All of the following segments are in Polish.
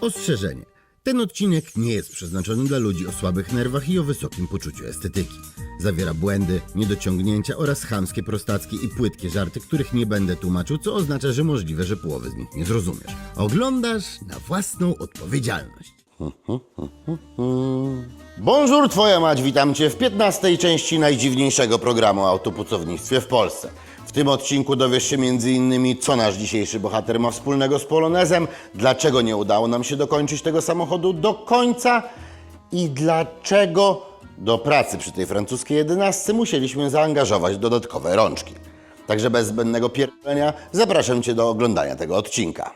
Ostrzeżenie. Ten odcinek nie jest przeznaczony dla ludzi o słabych nerwach i o wysokim poczuciu estetyki. Zawiera błędy, niedociągnięcia oraz chamskie, prostackie i płytkie żarty, których nie będę tłumaczył, co oznacza, że możliwe, że połowy z nich nie zrozumiesz. Oglądasz na własną odpowiedzialność. Bonjour, twoja mać, witam cię w 15 części najdziwniejszego programu o autopucownictwie w Polsce. Tym odcinku dowiesz się m.in. co nasz dzisiejszy bohater ma wspólnego z Polonezem, dlaczego nie udało nam się dokończyć tego samochodu do końca i dlaczego do pracy przy tej francuskiej jedenastce musieliśmy zaangażować dodatkowe rączki. Także bez zbędnego pierdolenia zapraszam cię do oglądania tego odcinka.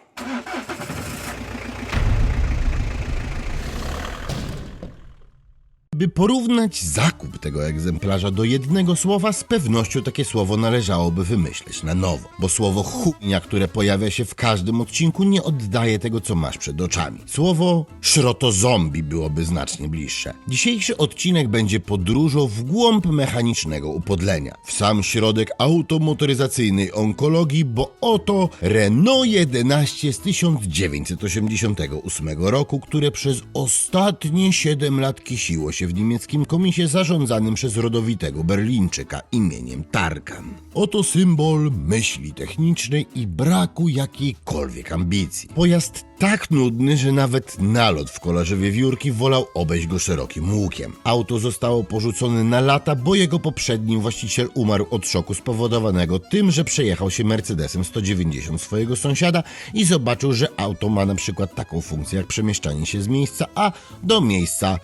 By porównać zakup tego egzemplarza do jednego słowa, z pewnością takie słowo należałoby wymyśleć na nowo, bo słowo chujnia, które pojawia się w każdym odcinku, nie oddaje tego, co masz przed oczami. Słowo szrotozombie byłoby znacznie bliższe. Dzisiejszy odcinek będzie podróżą w głąb mechanicznego upodlenia, w sam środek automotoryzacyjnej onkologii, bo oto Renault 11 z 1988 roku, które przez ostatnie 7 lat kisiło się w niemieckim komisie zarządzanym przez rodowitego Berlińczyka imieniem Tarkan. Oto symbol myśli technicznej i braku jakiejkolwiek ambicji. Pojazd tak nudny, że nawet nalot w kolorze wiewiórki wolał obejść go szerokim łukiem. Auto zostało porzucone na lata, bo jego poprzedni właściciel umarł od szoku spowodowanego tym, że przejechał się Mercedesem 190 swojego sąsiada i zobaczył, że auto ma na przykład taką funkcję jak przemieszczanie się z miejsca A do miejsca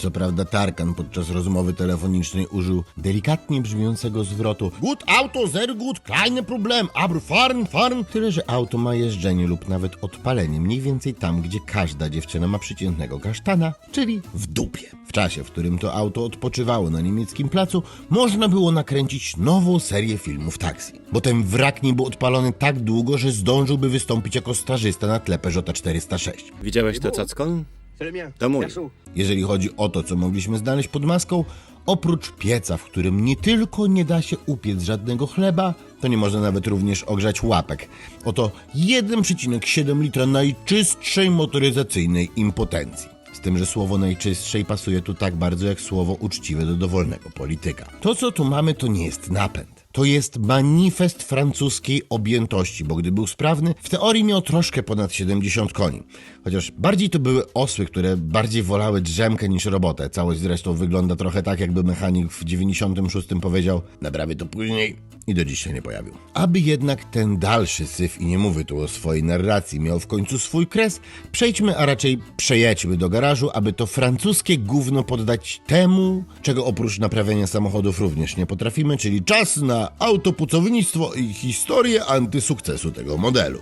co prawda Tarkan podczas rozmowy telefonicznej użył delikatnie brzmiącego zwrotu Gut auto, sehr gut, kleine problem, aber fahren, fahren. Tyle, że auto ma jeżdżenie lub nawet odpalenie mniej więcej tam, gdzie każda dziewczyna ma przyciętego kasztana, czyli w dupie. W czasie, w którym to auto odpoczywało na niemieckim placu, można było nakręcić nową serię filmów taksi. Bo ten wrak nie był odpalony tak długo, że zdążyłby wystąpić jako stażysta na tle Peugeota 406. Widziałeś to cackon? To mój. Jeżeli chodzi o to, co mogliśmy znaleźć pod maską, oprócz pieca, w którym nie tylko nie da się upiec żadnego chleba, to nie można nawet również ogrzać łapek. Oto 1,7 litra najczystszej motoryzacyjnej impotencji. Z tym, że słowo najczystszej pasuje tu tak bardzo jak słowo uczciwe do dowolnego polityka. To, co tu mamy, to nie jest napęd. To jest manifest francuskiej objętości, bo gdy był sprawny, w teorii miał troszkę ponad 70 koni. Chociaż bardziej to były osły, które bardziej wolały drzemkę niż robotę. Całość zresztą wygląda trochę tak, jakby mechanik w 96 powiedział naprawię to później i do dziś się nie pojawił. Aby jednak ten dalszy syf, i nie mówię tu o swojej narracji, miał w końcu swój kres, przejdźmy, a raczej przejedźmy do garażu, aby to francuskie gówno poddać temu, czego oprócz naprawiania samochodów również nie potrafimy, czyli czas na autopucownictwo i historię antysukcesu tego modelu.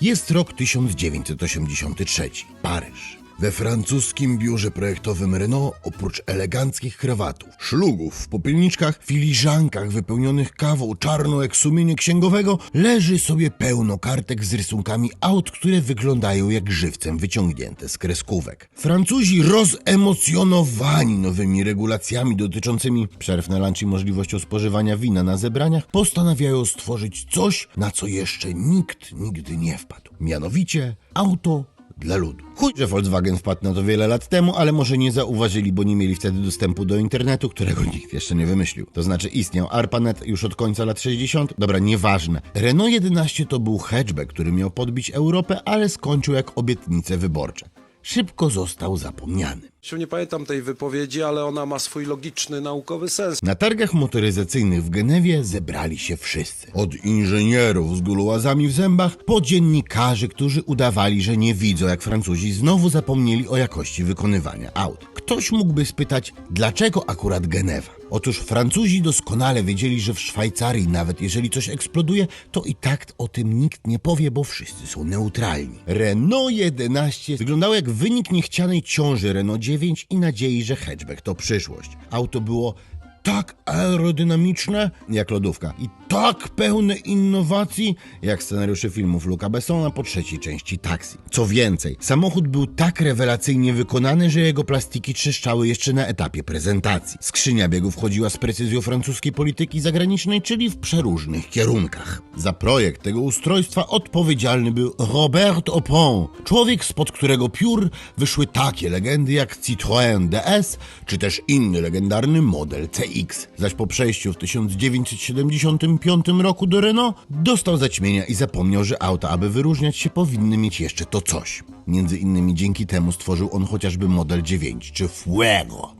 Jest rok 1983. Paryż. We francuskim biurze projektowym Renault oprócz eleganckich krawatów, szlugów w popielniczkach, filiżankach wypełnionych kawą czarną jak sumienie księgowego leży sobie pełno kartek z rysunkami aut, które wyglądają jak żywcem wyciągnięte z kreskówek. Francuzi rozemocjonowani nowymi regulacjami dotyczącymi przerw na lunch i możliwością spożywania wina na zebraniach postanawiają stworzyć coś, na co jeszcze nikt nigdy nie wpadł. Mianowicie auto dla ludu. Chuj, że Volkswagen wpadł na to wiele lat temu, ale może nie zauważyli, bo nie mieli wtedy dostępu do internetu, którego nikt jeszcze nie wymyślił. To znaczy istniał ARPANET już od końca lat 60. Dobra, nieważne. Renault 11 to był hatchback, który miał podbić Europę, ale skończył jak obietnice wyborcze. Szybko został zapomniany. Się nie pamiętam tej wypowiedzi, ale ona ma swój logiczny, naukowy sens. Na targach motoryzacyjnych w Genewie zebrali się wszyscy. Od inżynierów z gulułazami w zębach, po dziennikarzy, którzy udawali, że nie widzą, jak Francuzi znowu zapomnieli o jakości wykonywania aut. Ktoś mógłby spytać, dlaczego akurat Genewa? Otóż Francuzi doskonale wiedzieli, że w Szwajcarii, nawet jeżeli coś eksploduje, to i tak o tym nikt nie powie, bo wszyscy są neutralni. Renault 11 wyglądało jak wynik niechcianej ciąży Renault 9 i nadziei, że hatchback to przyszłość. Auto było tak aerodynamiczne jak lodówka i tak pełne innowacji jak scenariusze filmów Luca Bessona po trzeciej części Taxi. Co więcej, samochód był tak rewelacyjnie wykonany, że jego plastiki trzeszczały jeszcze na etapie prezentacji. Skrzynia biegów wchodziła z precyzją francuskiej polityki zagranicznej, czyli w przeróżnych kierunkach. Za projekt tego ustrojstwa odpowiedzialny był Robert Opon, człowiek spod którego piór wyszły takie legendy jak Citroën DS, czy też inny legendarny model CX. Zaś po przejściu w 1975 roku do Renault dostał zaćmienia i zapomniał, że auta, aby wyróżniać się, powinny mieć jeszcze to coś. Między innymi dzięki temu stworzył on chociażby model 9 czy Fuego.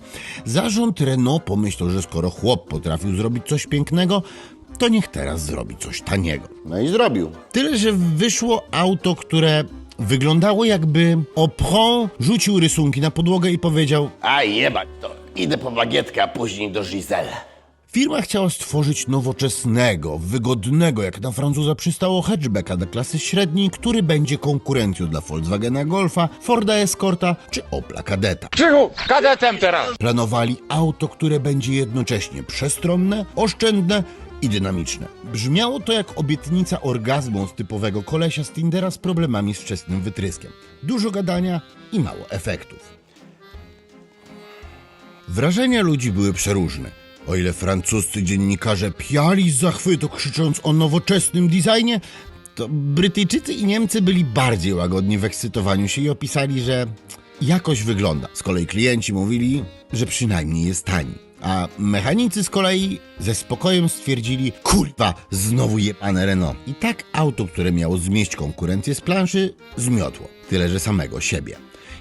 Zarząd Renault pomyślał, że skoro chłop potrafił zrobić coś pięknego, to niech teraz zrobi coś taniego. No i zrobił. Tyle, że wyszło auto, które wyglądało jakby Opron rzucił rysunki na podłogę i powiedział A jebać to. Idę po bagietkę, a później do Giselle. Firma chciała stworzyć nowoczesnego, wygodnego, jak na Francuza przystało hatchbacka dla klasy średniej, który będzie konkurencją dla Volkswagena Golfa, Forda Escorta czy Opla Kadeta. Krzychu, kadetem teraz! Planowali auto, które będzie jednocześnie przestronne, oszczędne i dynamiczne. Brzmiało to jak obietnica orgazmu z typowego kolesia z Tindera z problemami z wczesnym wytryskiem. Dużo gadania i mało efektów. Wrażenia ludzi były przeróżne. O ile francuscy dziennikarze piali z zachwytu krzycząc o nowoczesnym designie, to Brytyjczycy i Niemcy byli bardziej łagodni w ekscytowaniu się i opisali, że jakoś wygląda. Z kolei klienci mówili, że przynajmniej jest tani. A mechanicy z kolei ze spokojem stwierdzili, kurwa, znowu jebane Renault. I tak auto, które miało zmieść konkurencję z planszy, zmiotło. Tyle, że samego siebie.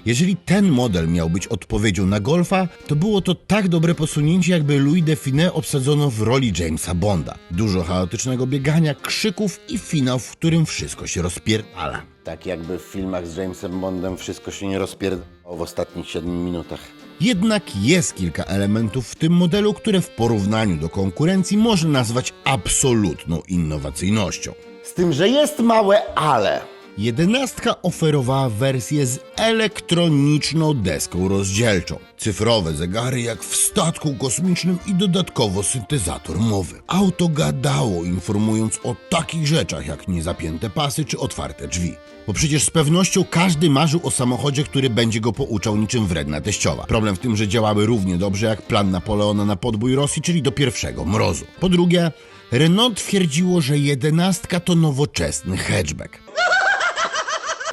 Jeżeli ten model miał być odpowiedzią na Golfa, to było to tak dobre posunięcie, jakby Louis Define obsadzono w roli Jamesa Bonda. Dużo chaotycznego biegania, krzyków i finał, w którym wszystko się rozpierdala. Tak jakby w filmach z Jamesem Bondem wszystko się nie rozpierdało w ostatnich 7 minutach. Jednak jest kilka elementów w tym modelu, które w porównaniu do konkurencji można nazwać absolutną innowacyjnością. Z tym, że jest małe ale. Jedenastka oferowała wersję z elektroniczną deską rozdzielczą. Cyfrowe zegary jak w statku kosmicznym i dodatkowo syntezator mowy. Auto gadało, informując o takich rzeczach jak niezapięte pasy czy otwarte drzwi. Bo przecież z pewnością każdy marzył o samochodzie, który będzie go pouczał niczym wredna teściowa. Problem w tym, że działały równie dobrze jak plan Napoleona na podbój Rosji, czyli do pierwszego mrozu. Po drugie, Renault twierdziło, że jedenastka to nowoczesny hatchback.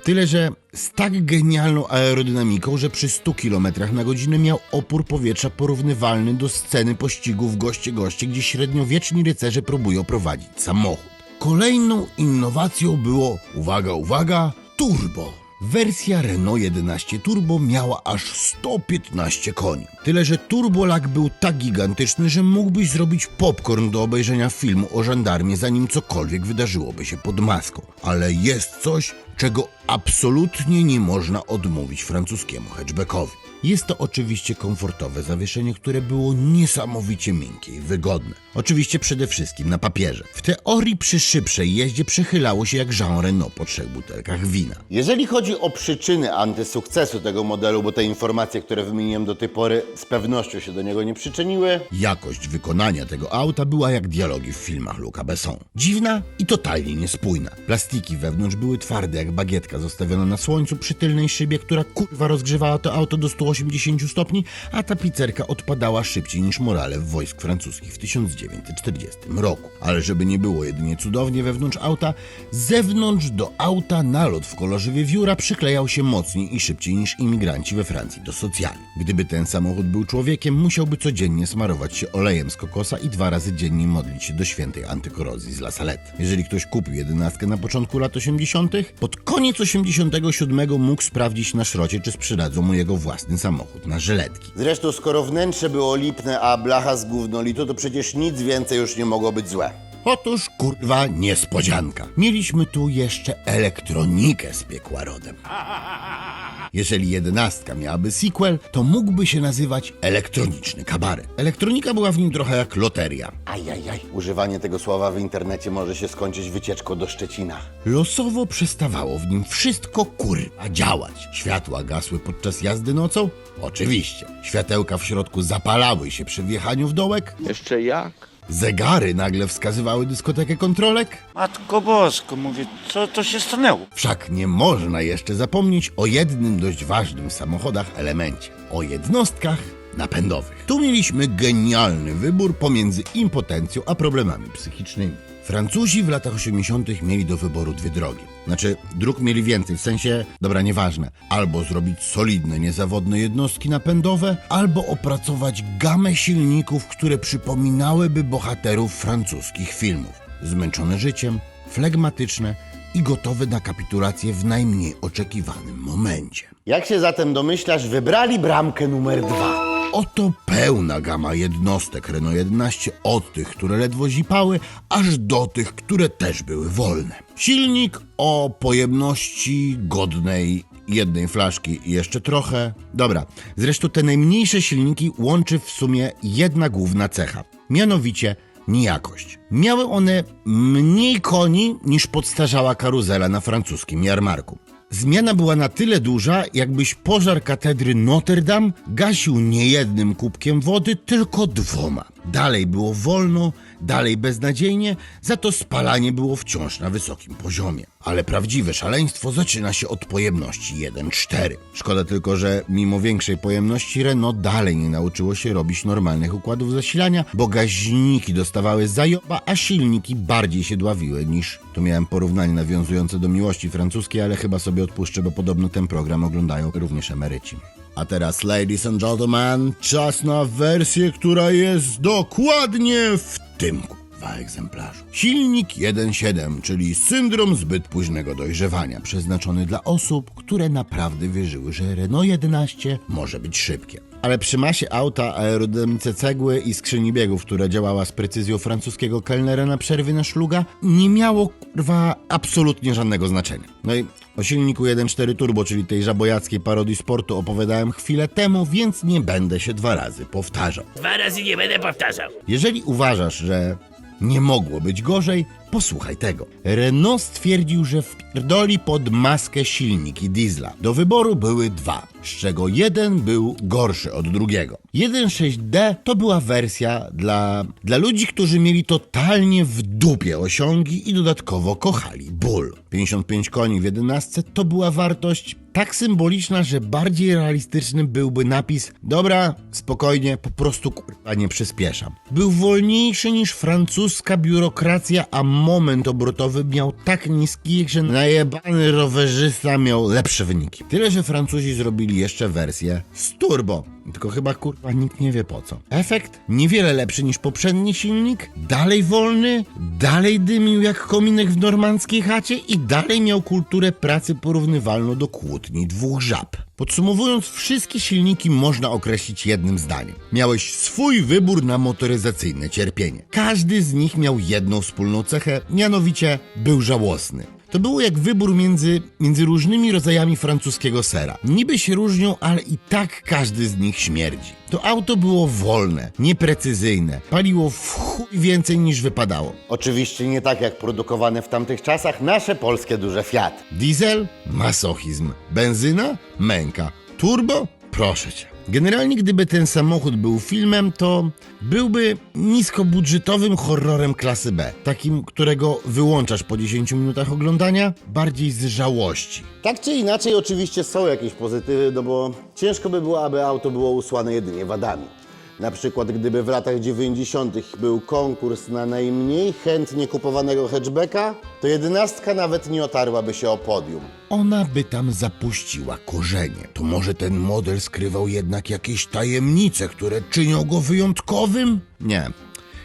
Tyle, że z tak genialną aerodynamiką, że przy 100 km na godzinę miał opór powietrza porównywalny do sceny pościgu w Goście Goście, gdzie średniowieczni rycerze próbują prowadzić samochód. Kolejną innowacją było, uwaga, uwaga, turbo. Wersja Renault 11 Turbo miała aż 115 koni. Tyle, że turbolak był tak gigantyczny, że mógłbyś zrobić popcorn do obejrzenia filmu o żandarmie, zanim cokolwiek wydarzyłoby się pod maską. Ale jest coś, czego absolutnie nie można odmówić francuskiemu hatchbackowi. Jest to oczywiście komfortowe zawieszenie, które było niesamowicie miękkie i wygodne. Oczywiście przede wszystkim na papierze. W teorii przy szybszej jeździe przechylało się jak Jean Renault po trzech butelkach wina. Jeżeli chodzi o przyczyny antysukcesu tego modelu, bo te informacje, które wymieniłem do tej pory, z pewnością się do niego nie przyczyniły, Jakość wykonania tego auta była jak dialogi w filmach Luca Besson. Dziwna i totalnie niespójna. Plastiki wewnątrz były twarde jak bagietka zostawiona na słońcu przy tylnej szybie, która kurwa rozgrzewała to auto do 180 stopni, a tapicerka odpadała szybciej niż morale wojsk francuskich w 1940 roku. Ale żeby nie było jedynie cudownie wewnątrz auta, zewnątrz do auta nalot w kolorze wiewióra przyklejał się mocniej i szybciej niż imigranci we Francji do socjali. Gdyby ten samochód był człowiekiem, musiałby codziennie smarować się olejem z kokosa i dwa razy dziennie modlić się do świętej antykorozji z La Salette. Jeżeli ktoś kupił jedenastkę na początku lat 80., koniec 87 mógł sprawdzić na szrocie, czy sprzedadzą mu jego własny samochód na żyletki. Zresztą skoro wnętrze było lipne, a blacha z gównolitu, to przecież nic więcej już nie mogło być złe. Otóż kurwa niespodzianka. Mieliśmy tu jeszcze elektronikę z piekła rodem. Jeżeli jedenastka miałaby sequel, to mógłby się nazywać elektroniczny kabaret. Elektronika była w nim trochę jak loteria. Ajajaj, używanie tego słowa w internecie może się skończyć wycieczką do Szczecina. Losowo przestawało w nim wszystko kurwa działać. Światła gasły podczas jazdy nocą? Oczywiście. Światełka w środku zapalały się przy wjechaniu w dołek? Jeszcze jak? Zegary nagle wskazywały dyskotekę kontrolek? Matko Bosko, mówię, co to się stanęło? Wszak nie można jeszcze zapomnieć o jednym dość ważnym w samochodach elemencie o jednostkach napędowych. Tu mieliśmy genialny wybór pomiędzy impotencją a problemami psychicznymi. Francuzi w latach 80. mieli do wyboru dwie drogi. Znaczy, dróg mieli więcej, w sensie, dobra, nieważne. Albo zrobić solidne, niezawodne jednostki napędowe, albo opracować gamę silników, które przypominałyby bohaterów francuskich filmów. Zmęczone życiem, flegmatyczne i gotowe na kapitulację w najmniej oczekiwanym momencie. Jak się zatem domyślasz, wybrali bramkę numer dwa. Oto pełna gama jednostek Renault 11 od tych, które ledwo zipały, aż do tych, które też były wolne. Silnik o pojemności godnej jednej flaszki i jeszcze trochę. Dobra, zresztą te najmniejsze silniki łączy w sumie jedna główna cecha, mianowicie nijakość. Miały one mniej koni niż podstarzała karuzela na francuskim jarmarku. Zmiana była na tyle duża, jakbyś pożar katedry Notre Dame gasił nie jednym kubkiem wody, tylko dwoma. Dalej było wolno, dalej beznadziejnie, za to spalanie było wciąż na wysokim poziomie. Ale prawdziwe szaleństwo zaczyna się od pojemności 1.4. Szkoda tylko, że mimo większej pojemności Renault dalej nie nauczyło się robić normalnych układów zasilania, bo gaźniki dostawały zajoba, a silniki bardziej się dławiły niż... Tu miałem porównanie nawiązujące do miłości francuskiej, ale chyba sobie odpuszczę, bo podobno ten program oglądają również emeryci. A teraz, ladies and gentlemen, czas na wersję, która jest dokładnie w tym kurwa egzemplarzu. Silnik 1.7, czyli syndrom zbyt późnego dojrzewania, przeznaczony dla osób, które naprawdę wierzyły, że Renault 11 może być szybkie. Ale przy masie auta, aerodynamice cegły i skrzyni biegów, która działała z precyzją francuskiego kelnera na przerwy na szluga, nie miało kurwa absolutnie żadnego znaczenia. No i o silniku 1.4 turbo, czyli tej żabojackiej parodii sportu opowiadałem chwilę temu, więc nie będę się dwa razy powtarzał. Dwa razy nie będę powtarzał. Jeżeli uważasz, że nie mogło być gorzej, posłuchaj tego. Renault stwierdził, że wpierdoli pod maskę silniki diesla. Do wyboru były dwa, z czego jeden był gorszy od drugiego. 1.6D to była wersja dla, dla ludzi, którzy mieli totalnie w dupie osiągi i dodatkowo kochali ból. 55 koni w 11 to była wartość tak symboliczna, że bardziej realistyczny byłby napis Dobra, spokojnie, po prostu kurwa nie przyspieszam. Był wolniejszy niż francuska biurokracja, a moment obrotowy miał tak niski, że najebany rowerzysta miał lepsze wyniki. Tyle, że Francuzi zrobili jeszcze wersję z turbo. Tylko chyba kurwa nikt nie wie po co. Efekt niewiele lepszy niż poprzedni silnik, dalej wolny, dalej dymił jak kominek w normandzkiej chacie i dalej miał kulturę pracy porównywalną do kłótni dwóch żab. Podsumowując, wszystkie silniki można określić jednym zdaniem. Miałeś swój wybór na motoryzacyjne cierpienie. Każdy z nich miał jedną wspólną cechę, mianowicie był żałosny. To było jak wybór między, między różnymi rodzajami francuskiego sera. Niby się różnią, ale i tak każdy z nich śmierdzi. To auto było wolne, nieprecyzyjne, paliło w chuj więcej niż wypadało. Oczywiście nie tak jak produkowane w tamtych czasach nasze polskie duże Fiat. Diesel? Masochizm. Benzyna? Męka. Turbo? Proszę cię. Generalnie gdyby ten samochód był filmem, to byłby niskobudżetowym horrorem klasy B. Takim, którego wyłączasz po 10 minutach oglądania, bardziej z żałości. Tak czy inaczej, oczywiście są jakieś pozytywy, no bo ciężko by było, aby auto było usłane jedynie wadami. Na przykład, gdyby w latach 90. był konkurs na najmniej chętnie kupowanego hatchbacka, to jedenastka nawet nie otarłaby się o podium. Ona by tam zapuściła korzenie. To może ten model skrywał jednak jakieś tajemnice, które czynią go wyjątkowym? Nie.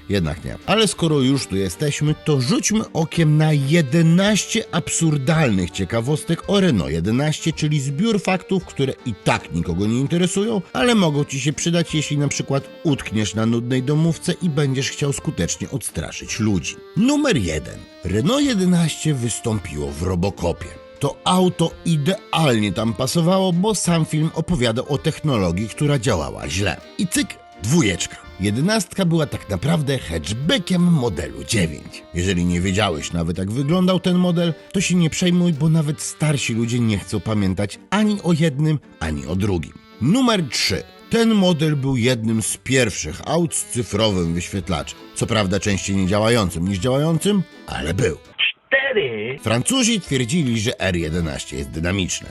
Jednak nie. Ale skoro już tu jesteśmy, to rzućmy okiem na 11 absurdalnych ciekawostek o Renault 11, czyli zbiór faktów, które i tak nikogo nie interesują, ale mogą ci się przydać, jeśli na przykład utkniesz na nudnej domówce i będziesz chciał skutecznie odstraszyć ludzi. Numer 1. Renault 11 wystąpiło w Robocopie. To auto idealnie tam pasowało, bo sam film opowiadał o technologii, która działała źle. I cyk, dwójeczka. Jedenastka była tak naprawdę hatchbackiem modelu 9. Jeżeli nie wiedziałeś nawet jak wyglądał ten model, to się nie przejmuj, bo nawet starsi ludzie nie chcą pamiętać ani o jednym, ani o drugim. Numer 3. Ten model był jednym z pierwszych aut z cyfrowym wyświetlaczem. Co prawda częściej nie działającym niż działającym, ale był. Cztery. Francuzi twierdzili, że R11 jest dynamiczne.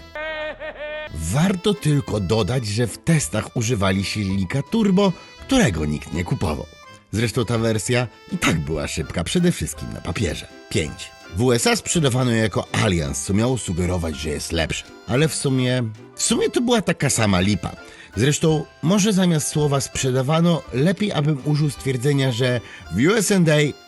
Warto tylko dodać, że w testach używali silnika turbo, którego nikt nie kupował. Zresztą ta wersja i tak była szybka, przede wszystkim na papierze. 5. W USA sprzedawano jako Allianz, co miało sugerować, że jest lepsze. Ale w sumie, w sumie to była taka sama lipa. Zresztą, może zamiast słowa sprzedawano, lepiej abym użył stwierdzenia, że w USA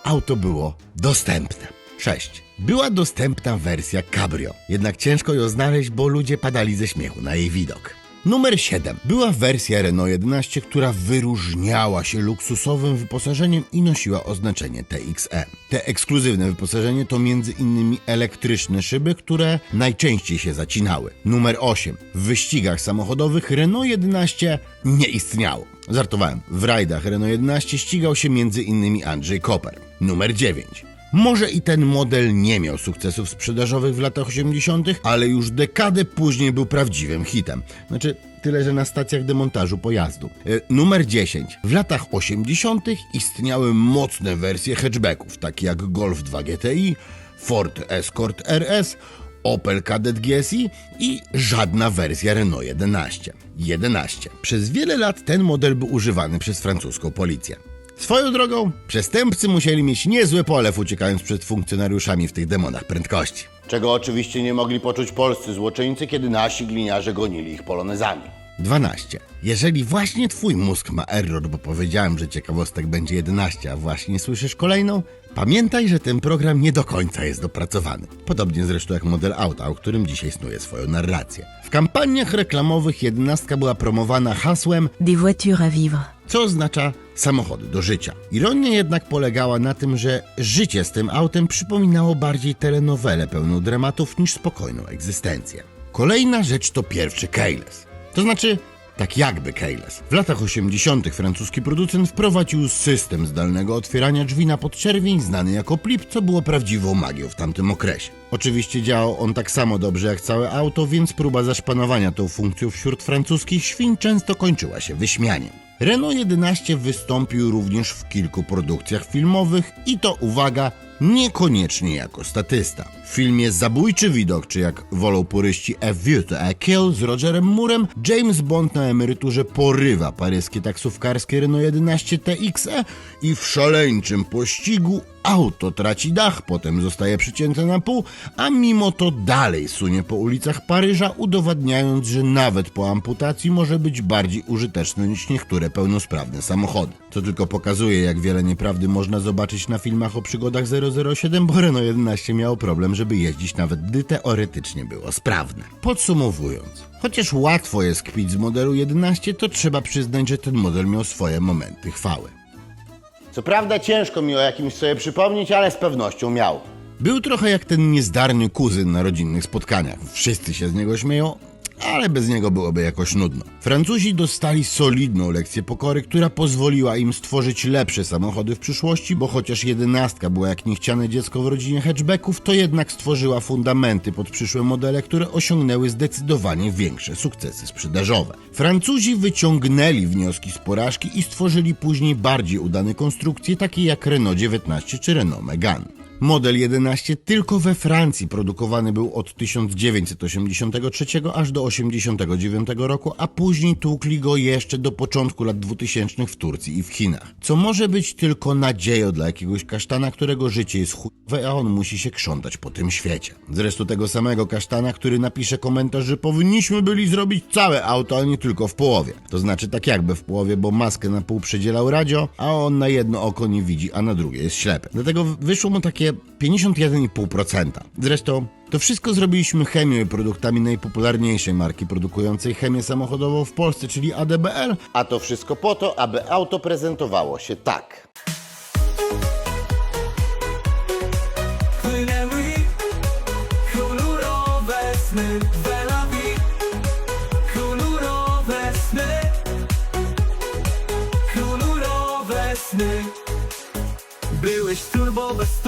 auto było dostępne. 6. Była dostępna wersja Cabrio, jednak ciężko ją znaleźć, bo ludzie padali ze śmiechu na jej widok. Numer 7. Była wersja Renault 11, która wyróżniała się luksusowym wyposażeniem i nosiła oznaczenie TXE. Te ekskluzywne wyposażenie to innymi elektryczne szyby, które najczęściej się zacinały. Numer 8. W wyścigach samochodowych Renault 11 nie istniało. Żartowałem. W rajdach Renault 11 ścigał się innymi Andrzej Koper. Numer 9. Może i ten model nie miał sukcesów sprzedażowych w latach 80., ale już dekadę później był prawdziwym hitem. Znaczy, tyle że na stacjach demontażu pojazdu. E, numer 10. W latach 80. istniały mocne wersje hatchbacków, takie jak Golf 2 GTI, Ford Escort RS, Opel Kadett GSI i żadna wersja Renault 11. 11. Przez wiele lat ten model był używany przez francuską policję. Swoją drogą, przestępcy musieli mieć niezły polew uciekając przed funkcjonariuszami w tych demonach prędkości. Czego oczywiście nie mogli poczuć polscy złoczyńcy, kiedy nasi gliniarze gonili ich polonezami. 12. Jeżeli właśnie twój mózg ma error, bo powiedziałem, że ciekawostek będzie 11, a właśnie słyszysz kolejną, pamiętaj, że ten program nie do końca jest dopracowany. Podobnie zresztą jak model auta, o którym dzisiaj snuje swoją narrację. W kampaniach reklamowych 11 była promowana hasłem Des voitures à vivre. co oznacza samochody do życia. Ironia jednak polegała na tym, że życie z tym autem przypominało bardziej telenowelę pełną dramatów niż spokojną egzystencję. Kolejna rzecz to pierwszy keyless. To znaczy, tak jakby keyless. W latach 80. francuski producent wprowadził system zdalnego otwierania drzwi na podczerwień, znany jako plip, co było prawdziwą magią w tamtym okresie. Oczywiście działał on tak samo dobrze jak całe auto, więc próba zaszpanowania tą funkcją wśród francuskich świń często kończyła się wyśmianiem. Renault 11 wystąpił również w kilku produkcjach filmowych i to uwaga, niekoniecznie jako statysta. Filmie Zabójczy widok, czy jak wolą puryści A View to a Kill z Rogerem Moorem, James Bond na emeryturze porywa paryskie taksówkarskie Renault 11 TXE i w szaleńczym pościgu auto traci dach, potem zostaje przycięte na pół, a mimo to dalej sunie po ulicach Paryża, udowadniając, że nawet po amputacji może być bardziej użyteczny niż niektóre pełnosprawne samochody. To tylko pokazuje, jak wiele nieprawdy można zobaczyć na filmach o przygodach 007, bo Renault 11 miało problem, żeby jeździć nawet gdy teoretycznie było sprawne. Podsumowując, chociaż łatwo jest kpić z modelu 11, to trzeba przyznać, że ten model miał swoje momenty chwały. Co prawda ciężko mi o jakimś sobie przypomnieć, ale z pewnością miał. Był trochę jak ten niezdarny kuzyn na rodzinnych spotkaniach. Wszyscy się z niego śmieją, ale bez niego byłoby jakoś nudno. Francuzi dostali solidną lekcję pokory, która pozwoliła im stworzyć lepsze samochody w przyszłości, bo chociaż jedenastka była jak niechciane dziecko w rodzinie hatchbacków, to jednak stworzyła fundamenty pod przyszłe modele, które osiągnęły zdecydowanie większe sukcesy sprzedażowe. Francuzi wyciągnęli wnioski z porażki i stworzyli później bardziej udane konstrukcje, takie jak Renault 19 czy Renault Megane. Model 11 tylko we Francji produkowany był od 1983 aż do 1989 roku, a później tłukli go jeszcze do początku lat 2000 w Turcji i w Chinach. Co może być tylko nadzieją dla jakiegoś kasztana, którego życie jest chujowe, a on musi się krzątać po tym świecie. Zresztą tego samego kasztana, który napisze komentarz, że powinniśmy byli zrobić całe auto, a nie tylko w połowie. To znaczy tak jakby w połowie, bo maskę na pół przedzielał radio, a on na jedno oko nie widzi, a na drugie jest ślepy. Dlatego wyszło mu takie 51,5%. Zresztą to wszystko zrobiliśmy chemią i produktami najpopularniejszej marki produkującej chemię samochodową w Polsce, czyli ADBL, A to wszystko po to, aby auto prezentowało się tak. Byłeś turbo bez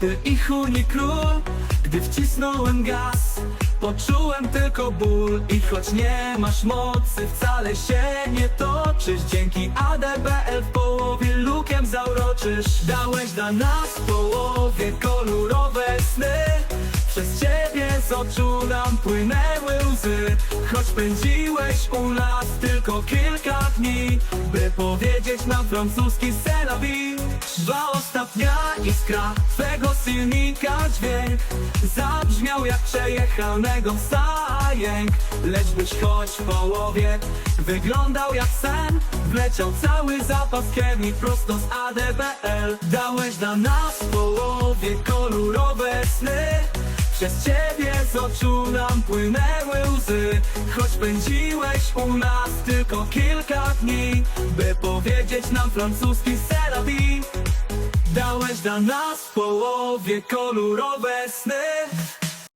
lity i huni król. Gdy wcisnąłem gaz, poczułem tylko ból. I choć nie masz mocy, wcale się nie toczysz. Dzięki ADBL w połowie lukiem zauroczysz. Dałeś dla nas w połowie kolorowe sny przez ciebie z oczu nam płynęły łzy. Choć pędziłeś u nas tylko kilka dni By powiedzieć nam francuski vie Szła ostatnia iskra twego silnika dźwięk Zabrzmiał jak przejechanego zajęk. Lecz byś choć w połowie wyglądał jak sen Wleciał cały zapas chemii prosto z ADBL Dałeś dla nas w połowie kolorowe sny przez ciebie z oczu nam płynęły łzy. Choć pędziłeś u nas tylko kilka dni By powiedzieć nam francuski vie Dałeś dla nas w połowie kolorowe sny